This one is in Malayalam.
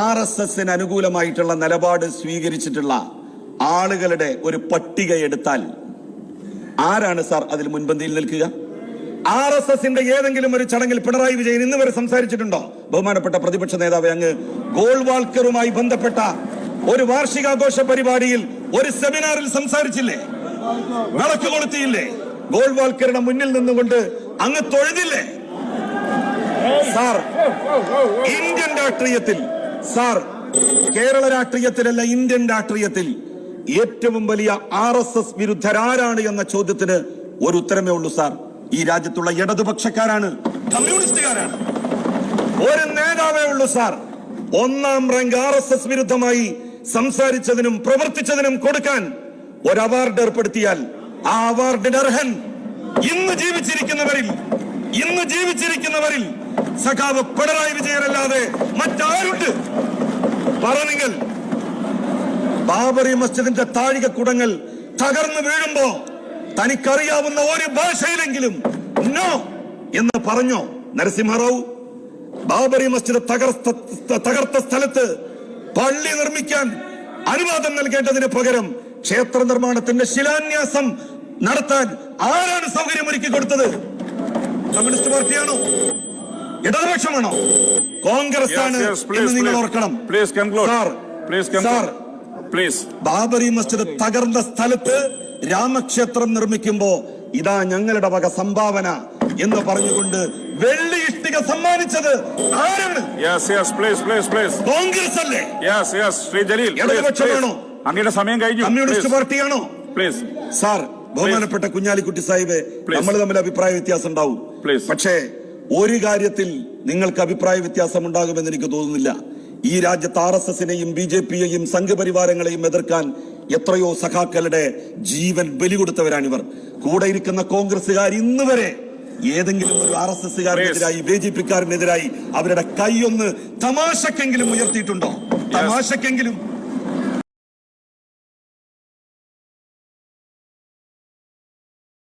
ആർ എസ് എസിന് അനുകൂലമായിട്ടുള്ള നിലപാട് സ്വീകരിച്ചിട്ടുള്ള ആളുകളുടെ ഒരു പട്ടിക എടുത്താൽ ആരാണ് സാർ അതിൽ മുൻപന്തിയിൽ നിൽക്കുക? ആർ എസ് എസിന്റെ ഏതെങ്കിലും ഒരു ചടങ്ങിൽ പിണറായി വിജയൻ ഇന്ന് വരെ സംസാരിച്ചിട്ടുണ്ടോ? ബഹുമാനപ്പെട്ട പ്രതിപക്ഷ നേതാവ് അങ്ങ് ഗോൾവാൾക്കറുമായി ബന്ധപ്പെട്ട ഒരു വാർഷികാഘോഷ പരിപാടിയിൽ ഒരു സെമിനാറിൽ സംസാരിച്ചില്ലേ? വിളക്ക് കൊളുത്തിയില്ലേ? ഗോൾവാൾക്കറുടെ മുന്നിൽ നിന്നുകൊണ്ട് അങ്ങ് തൊഴുതില്ലേ? സാർ ഇന്ത്യൻ രാഷ്ട്രീയത്തിൽ സാർ കേരള രാഷ്ട്രീയത്തിലല്ല ഇന്ത്യൻ രാഷ്ട്രീയത്തിൽ ഏറ്റവും വലിയ ആർ എസ് എസ് വിരുദ്ധരാരാണ് എന്ന ചോദ്യത്തിന് ഒരു ഉത്തരമേ ഉള്ളൂ സാർ. ഈ രാജ്യത്തുള്ള ഇടതുപക്ഷക്കാരാണ് കമ്മ്യൂണിസ്റ്റുകാരാണ്. ഒരു നേതാവേ ഉള്ളൂ സാർ. ഒന്നാം റാങ്ക് ആർ എസ് എസ് വിരുദ്ധമായി സംസാരിച്ചതിനും പ്രവർത്തിച്ചതിനും കൊടുക്കാൻ ഒരു അവാർഡ് ഏർപ്പെടുത്തിയാൽ ആ അവാർഡിന് അർഹൻ. ഇന്ന് ജീവിച്ചിരിക്കുന്നവരിൽ ഇന്ന് ജീവിച്ചിരിക്കുന്നവരിൽ സഖാവ് പിണറായി വിജയനല്ലാതെ മറ്റാരുണ്ട്? പറ നിങ്ങൾ ബാബറി മസ്ജിദിന്റെ താഴിക കുടങ്ങൾ തകർന്നു വീഴുമ്പോ തനിക്കറിയാവുന്ന ഒരു ഭാഷയിലെങ്കിലും നോ എന്ന് പറഞ്ഞോ നരസിംഹറാവു ബാബറി മസ്ജിദ് തകർത്ത തകർത്ത സ്ഥലത്ത് പള്ളി നിർമ്മിക്കാൻ അനുവാദം നൽകേണ്ടതിന് പകരം ക്ഷേത്ര നിർമ്മാണത്തിന്റെ ശിലാന്യാസം നടത്താൻ ആരാണ് സൗകര്യം ഒരുക്കി കൊടുത്തത്? കമ്മ്യൂണിസ്റ്റ് പാർട്ടിയാണോ? ഇടതുപക്ഷമാണോ കോൺഗ്രസ് ആണ് എന്ന് നിങ്ങൾ ഓർക്കണം. Please conclude sir. Sir. Please Babri Masjid തകർന്ന സ്ഥലത്ത് രാമക്ഷേത്രം നിർമ്മിക്കുമ്പോ ഇതാ ഞങ്ങളുടെ വക സംഭാവന എന്ന് പറഞ്ഞുകൊണ്ട് വെള്ളി ഇഷ്ടിക സമ്മാനിച്ചത് ആരാണ്? Yes yes please please please. Congress അല്ലേ? Yes yes Shri Jaleel. ഇടതുപക്ഷമാണോ? അങ്ങയുടെ സമയം കഴിഞ്ഞു. കമ്മ്യൂണിസ്റ്റ് പാർട്ടിയാണോ പ്ലീസ് സാർ ബഹുമാനപ്പെട്ട കുഞ്ഞാലിക്കുട്ടി സാഹിബ് നമ്മൾ തമ്മിൽ അഭിപ്രായ വ്യത്യാസം ഉണ്ടാവും. പക്ഷേ ഒരു കാര്യത്തിൽ നിങ്ങൾക്ക് അഭിപ്രായ വ്യത്യാസം ഉണ്ടാകുമെന്ന് എനിക്ക് തോന്നുന്നില്ല. ഈ രാജ്യത്ത് ആർ എസ് എസിനെയും ബി ജെ പിയെയും സംഘപരിവാരങ്ങളെയും എതിർക്കാൻ എത്രയോ സഖാക്കളുടെ ജീവൻ ബലി കൊടുത്തവരാണിവർ കൂടെ ഇരിക്കുന്ന കോൺഗ്രസുകാർ ഇന്ന് വരെ ഏതെങ്കിലും ഒരു ആർ എസ് എസ്സുകാരനെതിരായി ബി ജെ പിക്കാരനെതിരായി അവരുടെ കൈയൊന്ന് തമാശക്കെങ്കിലും ഉയർത്തിയിട്ടുണ്ടോ? തമാശക്കെങ്കിലും